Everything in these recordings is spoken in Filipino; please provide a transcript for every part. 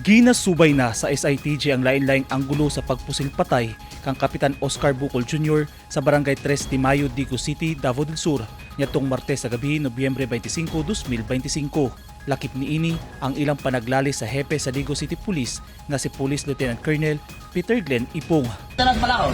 Ginasubay na sa SITG ang lain-laing anggulo sa pagpusil patay kang Kapitan Oscar Bukol Jr. sa Barangay 3 de Mayo, Digo City, Davao del Sur, nitong Martes sa gabi, Nobyembre 25, 2025. Lakip ni ini ang ilang panaglali sa hepe sa Digo City Police nga si Police Lieutenant Colonel Peter Glenn Ipong. Tanag pala ko.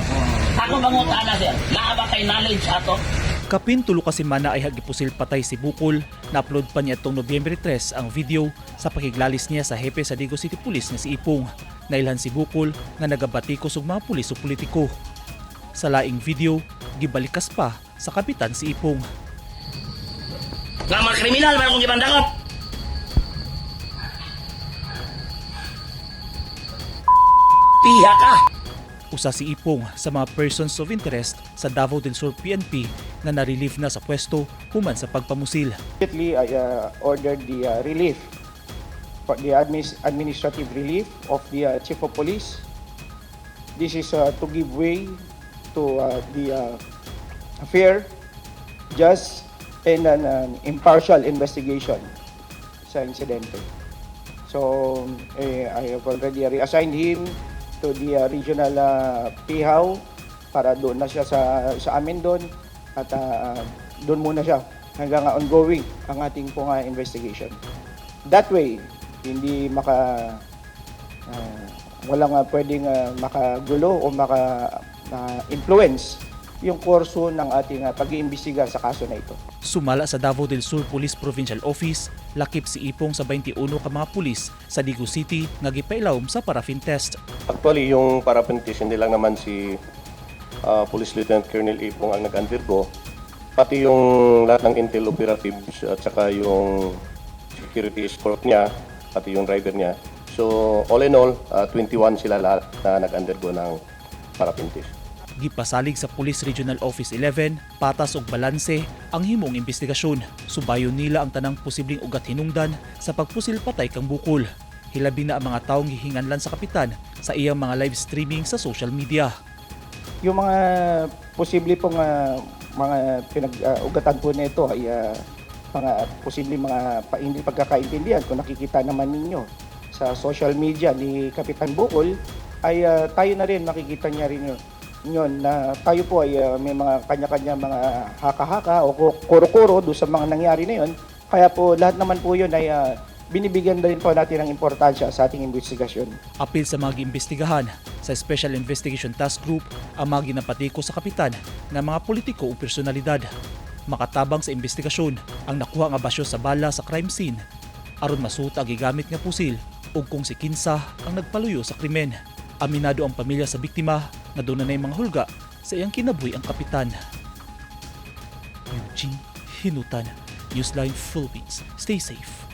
Ako banguta na sir. Naaba kay knowledge ato. Kapin tulo kasi mana ay hagipusil patay si Bukol. Na-upload pa niya itong Nobyembre 3 ang video sa pakiglalis niya sa hepe sa Digo City Police na si Ipong. Nailhan si Bukol nga nagabatikos og mga pulis o politiko. Sa laing video, gibalikas pa sa kapitan si Ipong. Nga kriminal, mayroon kong gibandakot. Piha ka. Usa si Ipong sa mga persons of interest sa Davao del Sur PNP na na-relieve na sa pwesto human sa pagpamusil. Immediately, I uh, ordered the uh, relief, for the administrative relief of the uh, chief of police. This is uh, to give way to uh, the uh, fair, just, and an, an impartial investigation sa insidente. So, eh, I have already reassigned him to the uh, regional uh, PIHAW para doon na siya sa, sa amin doon at uh, doon muna siya hanggang ongoing ang ating pong uh, investigation. That way, hindi maka uh, walang uh, pwedeng uh, makagulo o maka uh, influence yung kurso ng ating uh, pag-iimbestiga sa kaso na ito. Sumala sa Davao del Sur Police Provincial Office, lakip si Ipong sa 21 ka mga pulis sa Digo City nga gipailawom sa paraffin test. Actually, yung parapentis, hindi lang naman si ah, Police Lieutenant Colonel Ipong ang nag-undergo, pati yung lahat ng intel operatives at saka yung security escort niya, pati yung driver niya. So, all in all, ah, 21 sila lahat na nag-undergo ng parapentis. Gipasalig sa Police Regional Office 11, patas og balanse ang himong investigasyon. Subayon nila ang tanang posibleng ugat hinungdan sa pagpusil patay kang bukol. Hilabi na ang mga taong gihinganlan sa kapitan sa iyang mga live streaming sa social media. Yung mga posible pong ah, mga pinag-ugatan po nito ay ah, mga posible mga pa, hindi pagkakaintindihan kung nakikita naman ninyo sa social media ni Kapitan Bukol ay ah, tayo na rin makikita niya rin yun, yun na tayo po ay ah, may mga kanya-kanya mga haka-haka o ku- kuro-kuro doon sa mga nangyari na yun. Kaya po lahat naman po yun ay ah, binibigyan din po natin ng importansya sa ating investigasyon. Apil sa mga giimbestigahan sa Special Investigation Task Group ang mga ginapatiko sa kapitan ng mga politiko o personalidad. Makatabang sa investigasyon ang nakuha nga basyo sa bala sa crime scene aron masuta gigamit nga pusil ug kung si Kinsa ang nagpaluyo sa krimen. Aminado ang pamilya sa biktima na doon na mga hulga sa iyang kinabuhi ang kapitan. Eugene Hinutan, Newsline Philippines. Stay safe.